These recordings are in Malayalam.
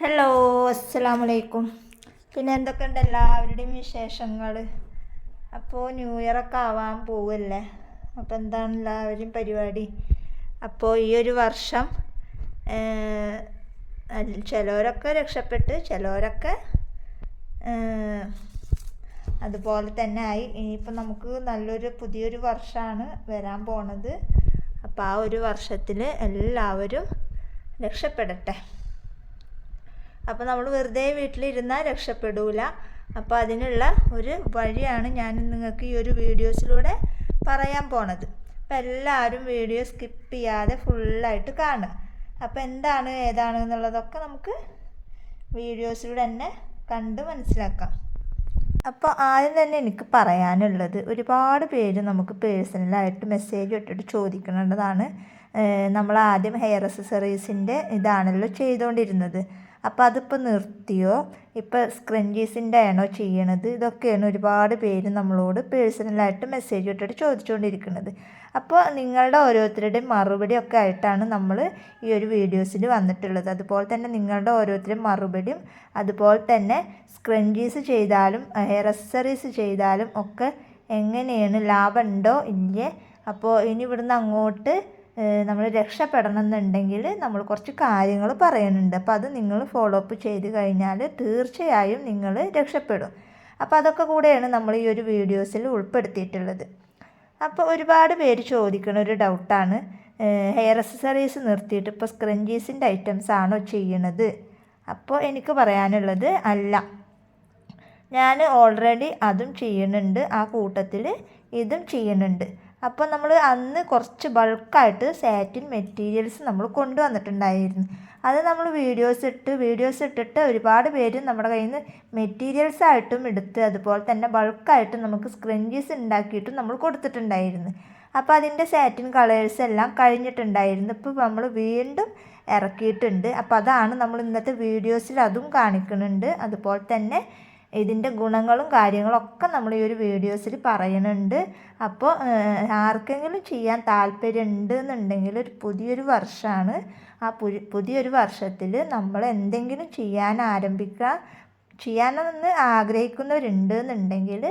ഹലോ അസ്സാം വലൈക്കും പിന്നെ എന്തൊക്കെയുണ്ട് എല്ലാവരുടെയും വിശേഷങ്ങൾ അപ്പോൾ ന്യൂ ഇയറൊക്കെ ആവാൻ പോവല്ലേ? അപ്പോൾ എന്താണ് എല്ലാവരും പരിപാടി? അപ്പോൾ ഈ ഒരു വർഷം ചിലവരൊക്കെ രക്ഷപ്പെട്ട് ചിലവരൊക്കെ അതുപോലെ തന്നെ ആയി. ഇനിയിപ്പോൾ നമുക്ക് നല്ലൊരു പുതിയൊരു വർഷമാണ് വരാൻ പോണത്. അപ്പോൾ ആ ഒരു വർഷത്തിൽ എല്ലാവരും രക്ഷപ്പെടട്ടെ. അപ്പോൾ നമ്മൾ വെറുതെ വീട്ടിലിരുന്നാൽ രക്ഷപ്പെടൂല. അപ്പോൾ അതിനുള്ള ഒരു വഴിയാണ് ഞാൻ നിങ്ങൾക്ക് ഈ ഒരു വീഡിയോസിലൂടെ പറയാൻ പോണത്. അപ്പോൾ എല്ലാവരും വീഡിയോ സ്കിപ്പ് ചെയ്യാതെ ഫുള്ളായിട്ട് കാണുക. അപ്പോൾ എന്താണ് ഏതാണ് എന്നുള്ളതൊക്കെ നമുക്ക് വീഡിയോസിലൂടെ തന്നെ കണ്ട് മനസ്സിലാക്കാം. അപ്പോൾ ആദ്യം തന്നെ എനിക്ക് പറയാനുള്ളത് ഒരുപാട് പേര് നമുക്ക് പേഴ്സണലായിട്ട് മെസ്സേജ് ഇട്ടിട്ട് ചോദിക്കേണ്ടതാണ്. നമ്മൾ ആദ്യം ഹെയർ അക്സസറീസിന്റെ ഇതാണല്ലോ ചെയ്തുകൊണ്ടിരുന്നത്. അപ്പോൾ അതിപ്പോൾ നിർത്തിയോ? ഇപ്പോൾ സ്ക്രഞ്ചീസിന്റെ ആണോ ചെയ്യണത്? ഇതൊക്കെയാണ് ഒരുപാട് പേര് നമ്മളോട് പേഴ്സണലായിട്ട് മെസ്സേജ് ഇട്ടിട്ട് ചോദിച്ചുകൊണ്ടിരിക്കുന്നത് അപ്പോൾ നിങ്ങളുടെ ഓരോരുത്തരുടെയും മറുപടി ഒക്കെ ആയിട്ടാണ് നമ്മൾ ഈ ഒരു വീഡിയോസിൽ വന്നിട്ടുള്ളത്. അതുപോലെ തന്നെ നിങ്ങളുടെ ഓരോരുത്തരും മറുപടിയും അതുപോലെ തന്നെ സ്ക്രഞ്ചീസ് ചെയ്താലും ഹെയർ അക്സറീസ് ചെയ്താലും ഒക്കെ എങ്ങനെയാണ്? ലാഭമുണ്ടോ ഇല്ലേ? അപ്പോൾ ഇനി ഇവിടുന്ന് അങ്ങോട്ട് നമ്മൾ രക്ഷപ്പെടണം എന്നുണ്ടെങ്കിൽ നമ്മൾ കുറച്ച് കാര്യങ്ങൾ പറയുന്നുണ്ട്. അപ്പോൾ അത് നിങ്ങൾ ഫോളോ അപ്പ് ചെയ്ത് കഴിഞ്ഞാൽ തീർച്ചയായും നിങ്ങൾ രക്ഷപ്പെടും. അപ്പോൾ അതൊക്കെ കൂടെയാണ് നമ്മൾ ഈ ഒരു വീഡിയോസിൽ ഉൾപ്പെടുത്തിയിട്ടുള്ളത്. അപ്പോൾ ഒരുപാട് പേര് ചോദിക്കുന്ന ഒരു ഡൗട്ടാണ് ഹെയർ അക്സസറീസ് നിർത്തിയിട്ട് ഇപ്പോൾ സ്ക്രഞ്ചീസിന്റെ ഐറ്റംസ് ആണോ ചെയ്യണത്? അപ്പോൾ എനിക്ക് പറയാനുള്ളത് അല്ല. ഞാൻ ഓൾറെഡി അതും ചെയ്യുന്നുണ്ട്. ആ കൂട്ടത്തിൽ ഇതും ചെയ്യുന്നുണ്ട്. അപ്പോൾ നമ്മൾ അന്ന് കുറച്ച് ബൾക്കായിട്ട് സാറ്റിൻ മെറ്റീരിയൽസ് നമ്മൾ കൊണ്ടുവന്നിട്ടുണ്ടായിരുന്നു. അത് നമ്മൾ വീഡിയോസ് ഇട്ട് വീഡിയോസ് ഇട്ടിട്ട് ഒരുപാട് പേര് നമ്മുടെ കയ്യിൽ നിന്ന് മെറ്റീരിയൽസ് ആയിട്ടും എടുത്ത് അതുപോലെ തന്നെ ബൾക്കായിട്ട് നമുക്ക് സ്ക്രഞ്ചീസ് ഉണ്ടാക്കിയിട്ടും നമ്മൾ കൊടുത്തിട്ടുണ്ടായിരുന്നു. അപ്പോൾ അതിന്റെ സാറ്റിൻ കളേഴ്സ് എല്ലാം കഴിഞ്ഞിട്ടുണ്ടായിരുന്നു. ഇപ്പോൾ നമ്മൾ വീണ്ടും ഇറക്കിയിട്ടുണ്ട്. അപ്പോൾ അതാണ് നമ്മൾ ഇന്നത്തെ വീഡിയോസിൽ അതും കാണിക്കുന്നുണ്ട്. അതുപോലെ തന്നെ ഇതിന്റെ ഗുണങ്ങളും കാര്യങ്ങളും ഒക്കെ നമ്മൾ ഈ ഒരു വീഡിയോസിൽ പറയുന്നുണ്ട് അപ്പോൾ ആർക്കെങ്കിലും ചെയ്യാൻ താല്പര്യം എന്നുണ്ടെങ്കിൽ ഒരു പുതിയൊരു വർഷമാണ്. ആ പുതി പുതിയൊരു വർഷത്തിൽ നമ്മൾ എന്തെങ്കിലും ചെയ്യാൻ ആരംഭിക്കുക ചെയ്യാനെന്ന് ആഗ്രഹിക്കുന്നവരുണ്ട് എന്നുണ്ടെങ്കിൽ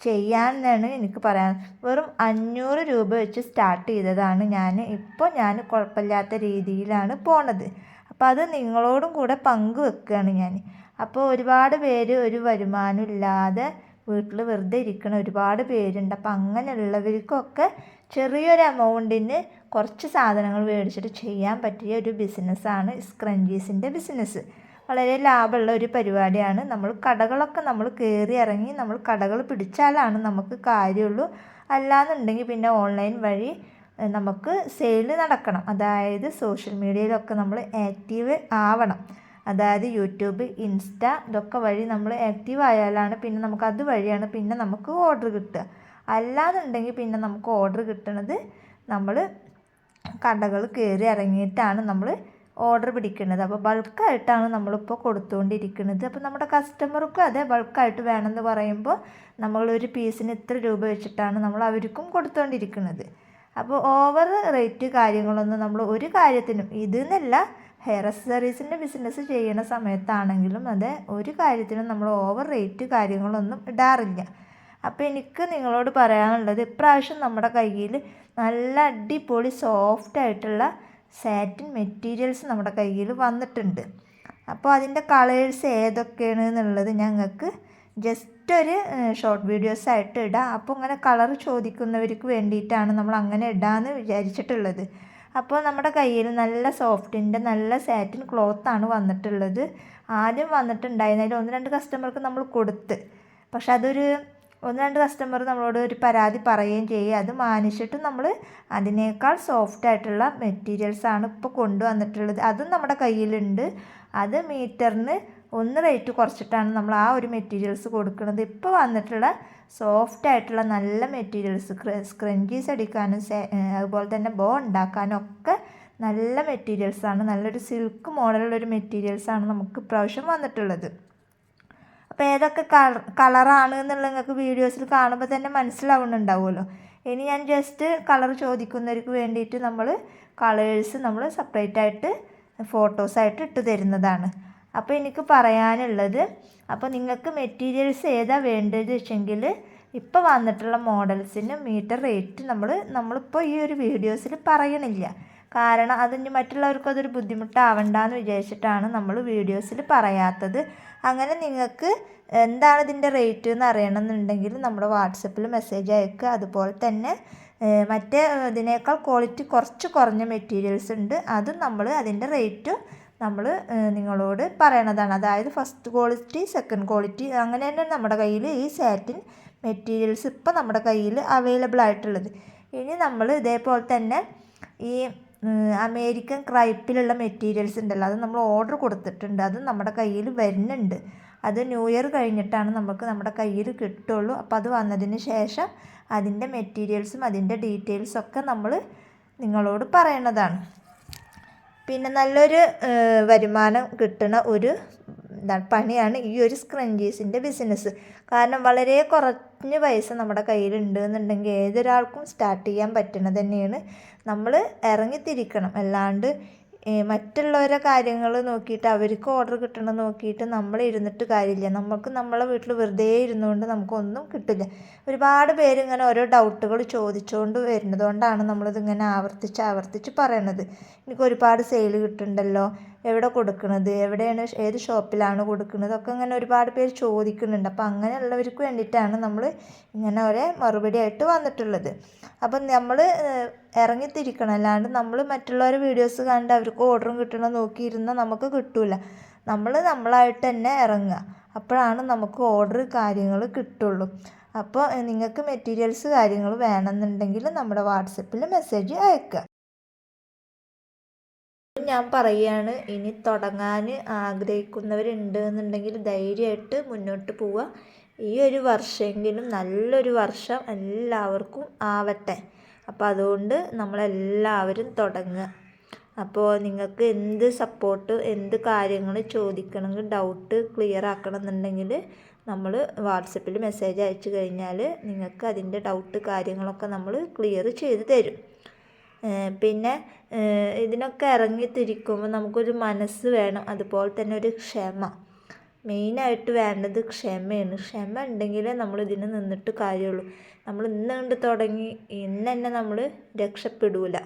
ചെയ്യാമെന്നാണ് എനിക്ക് പറയാൻ. വെറും അഞ്ഞൂറ് രൂപ വെച്ച് സ്റ്റാർട്ട് ചെയ്തതാണ് ഞാൻ. ഇപ്പോൾ ഞാൻ കുഴപ്പമില്ലാത്ത രീതിയിലാണ് പോണത്. അപ്പോൾ അത് നിങ്ങളോടും കൂടെ പങ്കുവെക്കുകയാണ് ഞാൻ. അപ്പോൾ ഒരുപാട് പേര് ഒരു വരുമാനം ഇല്ലാതെ വീട്ടിൽ വെറുതെ ഇരിക്കുന്ന ഒരുപാട് പേരുണ്ട്. അപ്പം അങ്ങനെയുള്ളവർക്കൊക്കെ ചെറിയൊരു എമൗണ്ടിന് കുറച്ച് സാധനങ്ങൾ മേടിച്ചിട്ട് ചെയ്യാൻ പറ്റിയ ഒരു ബിസിനസ്സാണ് സ്ക്രഞ്ചീസിന്റെ ബിസിനസ് വളരെ ലാഭമുള്ള ഒരു പരിപാടിയാണ്. നമ്മൾ കടകളൊക്കെ നമ്മൾ കയറി ഇറങ്ങി നമ്മൾ കടകൾ പിടിച്ചാലാണ് നമുക്ക് കാര്യമുള്ളൂ. അല്ലാന്നുണ്ടെങ്കിൽ പിന്നെ ഓൺലൈൻ വഴി നമുക്ക് സെയിൽ നടക്കണം. അതായത് സോഷ്യൽ മീഡിയയിലൊക്കെ നമ്മൾ ആക്റ്റീവ് ആവണം. അതായത് യൂട്യൂബ് ഇൻസ്റ്റ ഇതൊക്കെ വഴി നമ്മൾ ആക്റ്റീവ് ആയാലാണ് പിന്നെ നമുക്ക് അതുവഴിയാണ് പിന്നെ നമുക്ക് ഓർഡർ കിട്ടുക. അല്ലാന്നുണ്ടെങ്കിൽ പിന്നെ നമുക്ക് ഓർഡർ കിട്ടണത് നമ്മൾ കടകൾ കയറി ഇറങ്ങിയിട്ടാണ് നമ്മൾ ഓർഡർ പിടിക്കുന്നത്. അപ്പോൾ ബൾക്കായിട്ടാണ് നമ്മളിപ്പോൾ കൊടുത്തുകൊണ്ടിരിക്കുന്നത്. അപ്പോൾ നമ്മുടെ കസ്റ്റമർക്കും അതെ ബൾക്കായിട്ട് വേണമെന്ന് പറയുമ്പോൾ നമ്മളൊരു പീസിന് ഇത്ര രൂപ വെച്ചിട്ടാണ് നമ്മൾ അവർക്കും കൊടുത്തുകൊണ്ടിരിക്കുന്നത്. അപ്പോൾ ഓവർ റേറ്റ് കാര്യങ്ങളൊന്നും നമ്മൾ ഒരു കാര്യത്തിനും ഇതെന്നല്ല ഹെയർ അക്സസറീസിന്റെ ബിസിനസ് ചെയ്യുന്ന സമയത്താണെങ്കിലും അത് ഒരു കാര്യത്തിനും നമ്മൾ ഓവർ റേറ്റ് കാര്യങ്ങളൊന്നും ഇടാറില്ല. അപ്പോൾ എനിക്ക് നിങ്ങളോട് പറയാനുള്ളത് ഇപ്രാവശ്യം നമ്മുടെ കയ്യിൽ നല്ല അടിപൊളി സോഫ്റ്റ് ആയിട്ടുള്ള സാറ്റിൻ മെറ്റീരിയൽസ് നമ്മുടെ കയ്യിൽ വന്നിട്ടുണ്ട്. അപ്പോൾ അതിന്റെ കളേഴ്സ് ഏതൊക്കെയാണ് എന്നുള്ളത് ഞങ്ങൾക്ക് ജസ്റ്റ് ഒരു ഷോർട്ട് വീഡിയോസ് ആയിട്ട് ഇടാം. അപ്പോൾ അങ്ങനെ കളർ ചോദിക്കുന്നവർക്ക് വേണ്ടിയിട്ടാണ് നമ്മൾ അങ്ങനെ ഇടാമെന്ന് വിചാരിച്ചിട്ടുള്ളത്. അപ്പോൾ നമ്മുടെ കയ്യിൽ നല്ല സോഫ്റ്റിന്റെ നല്ല സാറ്റിൻ ക്ലോത്താണ് വന്നിട്ടുള്ളത്. ആദ്യം വന്നിട്ടുണ്ടായിരുന്നതിൽ ഒന്ന് രണ്ട് കസ്റ്റമർക്ക് നമ്മൾ കൊടുത്ത്. പക്ഷെ അതൊരു ഒന്ന് രണ്ട് കസ്റ്റമർ നമ്മളോട് ഒരു പരാതി പറയുകയും ചെയ്യുക അത് മാനിച്ചിട്ട് നമ്മൾ അതിനേക്കാൾ സോഫ്റ്റ് ആയിട്ടുള്ള മെറ്റീരിയൽസാണ് ഇപ്പോൾ കൊണ്ടുവന്നിട്ടുള്ളത്. അതും നമ്മുടെ കയ്യിലുണ്ട്. അത് മീറ്ററിന് ഒന്ന് റേറ്റ് കുറച്ചിട്ടാണ് നമ്മൾ ആ ഒരു മെറ്റീരിയൽസ് കൊടുക്കുന്നത്. ഇപ്പോൾ വന്നിട്ടുള്ള സോഫ്റ്റ് ആയിട്ടുള്ള നല്ല മെറ്റീരിയൽസ് സ്ക്രഞ്ചീസ് അടിക്കാനും അതുപോലെ തന്നെ ബോ ഉണ്ടാക്കാനും ഒക്കെ നല്ല മെറ്റീരിയൽസാണ് നല്ലൊരു സിൽക്ക് മോഡലുള്ള ഒരു മെറ്റീരിയൽസാണ് നമുക്ക് ഇപ്രാവശ്യം വന്നിട്ടുള്ളത്. അപ്പോൾ ഏതൊക്കെ കളർ കളറാണ് എന്നുള്ളത് നിങ്ങൾക്ക് വീഡിയോസിൽ കാണുമ്പോൾ തന്നെ മനസ്സിലാവുന്നുണ്ടാവുമല്ലോ. ഇനി ഞാൻ ജസ്റ്റ് കളർ ചോദിക്കുന്നവർക്ക് വേണ്ടിയിട്ട് നമ്മൾ കളേഴ്സ് നമ്മൾ സെപ്പറേറ്റ് ആയിട്ട് ഫോട്ടോസായിട്ട് ഇട്ട് തരുന്നതാണ്. അപ്പോൾ എനിക്ക് പറയാനുള്ളത് അപ്പോൾ നിങ്ങൾക്ക് മെറ്റീരിയൽസ് ഏതാ വേണ്ടത് വെച്ചെങ്കിൽ ഇപ്പോൾ വന്നിട്ടുള്ള മോഡൽസിന് മീറ്റർ റേറ്റ് നമ്മൾ നമ്മളിപ്പോൾ ഈ ഒരു വീഡിയോസിൽ പറയണില്ല. കാരണം അതിന് മറ്റുള്ളവർക്ക് അതൊരു ബുദ്ധിമുട്ടാവണ്ടെന്ന് വിചാരിച്ചിട്ടാണ് നമ്മൾ വീഡിയോസിൽ പറയാത്തത്. അങ്ങനെ നിങ്ങൾക്ക് എന്താണ് ഇതിന്റെ റേറ്റ് എന്ന് അറിയണമെന്നുണ്ടെങ്കിൽ നമ്മുടെ വാട്സപ്പിൽ മെസ്സേജ് അയക്കുക അതുപോലെ തന്നെ മറ്റേ ഇതിനേക്കാൾ ക്വാളിറ്റി കുറച്ച് കുറഞ്ഞ മെറ്റീരിയൽസ് ഉണ്ട്. അതും നമ്മൾ അതിന്റെ റേറ്റും നമ്മൾ നിങ്ങളോട് പറയണതാണ്. അതായത് ഫസ്റ്റ് ക്വാളിറ്റി സെക്കൻഡ് ക്വാളിറ്റി അങ്ങനെ തന്നെ നമ്മുടെ കയ്യിൽ ഈ സാറ്റിൻ മെറ്റീരിയൽസ് ഇപ്പം നമ്മുടെ കയ്യിൽ അവൈലബിൾ ആയിട്ടുള്ളത്. ഇനി നമ്മൾ ഇതേപോലെ തന്നെ ഈ അമേരിക്കൻ ക്രൈപ്പിലുള്ള മെറ്റീരിയൽസ് ഉണ്ടല്ലോ അത് നമ്മൾ ഓർഡർ കൊടുത്തിട്ടുണ്ട്. അത് നമ്മുടെ കയ്യിൽ വരുന്നുണ്ട്. അത് ന്യൂ ഇയർ കഴിഞ്ഞിട്ടാണ് നമുക്ക് നമ്മുടെ കയ്യിൽ കിട്ടുള്ളൂ. അപ്പോൾ അത് വന്നതിന് ശേഷം അതിന്റെ മെറ്റീരിയൽസും അതിന്റെ ഡീറ്റെയിൽസും ഒക്കെ നമ്മൾ നിങ്ങളോട് പറയണതാണ്. പിന്നെ നല്ലൊരു വരുമാനം കിട്ടുന്ന ഒരു എന്താണ് പണിയാണ് ഈ ഒരു സ്ക്രഞ്ചീസിന്റെ ബിസിനസ് കാരണം വളരെ കുറഞ്ഞ പൈസ നമ്മുടെ കയ്യിലുണ്ട് എന്നുണ്ടെങ്കിൽ ഏതൊരാൾക്കും സ്റ്റാർട്ട് ചെയ്യാൻ പറ്റുന്നത് തന്നെയാണ്. നമ്മൾ ഇറങ്ങിത്തിരിക്കണം. അല്ലാണ്ട് മറ്റുള്ളവരെ കാര്യങ്ങൾ നോക്കിയിട്ട് അവർക്ക് ഓർഡർ കിട്ടണം നോക്കിയിട്ട് നമ്മൾ ഇരുന്നിട്ട് കാര്യമില്ല. നമുക്ക് നമ്മളെ വീട്ടിൽ വെറുതെ ഇരുന്നുകൊണ്ട് നമുക്കൊന്നും കിട്ടില്ല. ഒരുപാട് പേര് ഇങ്ങനെ ഓരോ ഡൗട്ടുകൾ ചോദിച്ചുകൊണ്ട് വരുന്നതുകൊണ്ടാണ് നമ്മളിതിങ്ങനെ ആവർത്തിച്ച് ആവർത്തിച്ച് പറയണത്. എനിക്ക് ഒരുപാട് സെയിൽ കിട്ടുന്നുണ്ടല്ലോ. എവിടെ കൊടുക്കുന്നത് എവിടെയാണ് ഏത് ഷോപ്പിലാണ് കൊടുക്കുന്നത് ഒക്കെ ഇങ്ങനെ ഒരുപാട് പേര് ചോദിക്കുന്നുണ്ട്. അപ്പോൾ അങ്ങനെയുള്ളവർക്ക് വേണ്ടിയിട്ടാണ് നമ്മൾ ഇങ്ങനെ ഒരേ മറുപടി ആയിട്ട് വന്നിട്ടുള്ളത്. അപ്പം നമ്മൾ ഇറങ്ങിത്തിരിക്കണം. അല്ലാണ്ട് നമ്മൾ മറ്റുള്ളവരെ വീഡിയോസ് കണ്ട് അവർക്ക് ഓർഡറും കിട്ടണം നോക്കിയിരുന്നാൽ നമുക്ക് കിട്ടില്ല നമ്മൾ നമ്മളായിട്ട് തന്നെ ഇറങ്ങുക. അപ്പോഴാണ് നമുക്ക് ഓർഡർ കാര്യങ്ങൾ കിട്ടുള്ളൂ. അപ്പോൾ നിങ്ങൾക്ക് മെറ്റീരിയൽസ് കാര്യങ്ങൾ വേണമെന്നുണ്ടെങ്കിൽ നമ്മുടെ വാട്സപ്പിൽ മെസ്സേജ് അയക്കുക. ഞാൻ പറയുകയാണ് ഇനി തുടങ്ങാൻ ആഗ്രഹിക്കുന്നവരുണ്ട് എന്നുണ്ടെങ്കിൽ ധൈര്യമായിട്ട് മുന്നോട്ട് പോവുക. ഈ ഒരു വർഷമെങ്കിലും നല്ലൊരു വർഷം എല്ലാവർക്കും ആവട്ടെ. അപ്പോൾ അതുകൊണ്ട് നമ്മളെല്ലാവരും തുടങ്ങുക. അപ്പോൾ നിങ്ങൾക്ക് എന്ത് സപ്പോർട്ട് എന്ത് കാര്യങ്ങൾ ചോദിക്കണമെങ്കിൽ ഡൗട്ട് ക്ലിയർ ആക്കണം എന്നുണ്ടെങ്കിൽ നമ്മൾ വാട്സപ്പിൽ മെസ്സേജ് അയച്ചു കഴിഞ്ഞാൽ നിങ്ങൾക്ക് അതിന്റെ ഡൗട്ട് കാര്യങ്ങളൊക്കെ നമ്മൾ ക്ലിയർ ചെയ്ത് തരും. പിന്നെ ഇതിനൊക്കെ ഇറങ്ങിത്തിരിക്കുമ്പോൾ നമുക്കൊരു മനസ്സ് വേണം. അതുപോലെ തന്നെ ഒരു ക്ഷമ. മെയിനായിട്ട് വേണ്ടത് ക്ഷമയാണ്. ക്ഷമ ഉണ്ടെങ്കിലേ നമ്മൾ ഇതിന് നിന്നിട്ട് കാര്യമുള്ളൂ. നമ്മൾ ഇന്ന് കണ്ട് തുടങ്ങി ഇന്ന് തന്നെ നമ്മൾ രക്ഷപ്പെടില്ല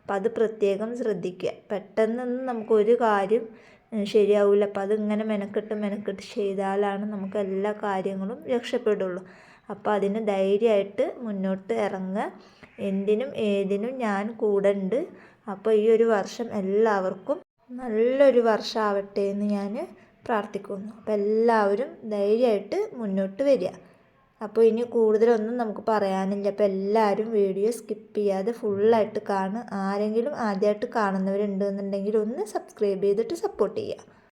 അപ്പം അത് പ്രത്യേകം ശ്രദ്ധിക്കുക. പെട്ടെന്നൊന്നും നമുക്കൊരു കാര്യം ശരിയാവില്ല അപ്പം അതിങ്ങനെ മെനക്കെട്ട് മെനക്കെട്ട് ചെയ്താലാണ് നമുക്ക് എല്ലാ കാര്യങ്ങളും രക്ഷപ്പെടുള്ളൂ. അപ്പോൾ അതിന് ധൈര്യമായിട്ട് മുന്നോട്ട് ഇറങ്ങുക എന്തിനും ഏതിനും ഞാൻ കൂടെ ഉണ്ട് അപ്പോൾ ഈ ഒരു വർഷം എല്ലാവർക്കും നല്ലൊരു വർഷമാവട്ടെ എന്ന് ഞാൻ പ്രാർത്ഥിക്കുന്നു. അപ്പോൾ എല്ലാവരും ധൈര്യമായിട്ട് മുന്നോട്ട് വരിക. അപ്പോൾ ഇനി കൂടുതലൊന്നും നമുക്ക് പറയാനില്ല. അപ്പോൾ എല്ലാവരും വീഡിയോ സ്കിപ്പ് ചെയ്യാതെ ഫുള്ളായിട്ട് കാണുക. ആരെങ്കിലും ആദ്യമായിട്ട് കാണുന്നവരുണ്ടെന്നുണ്ടെങ്കിൽ ഒന്ന് സബ്സ്ക്രൈബ് ചെയ്തിട്ട് സപ്പോർട്ട് ചെയ്യുക.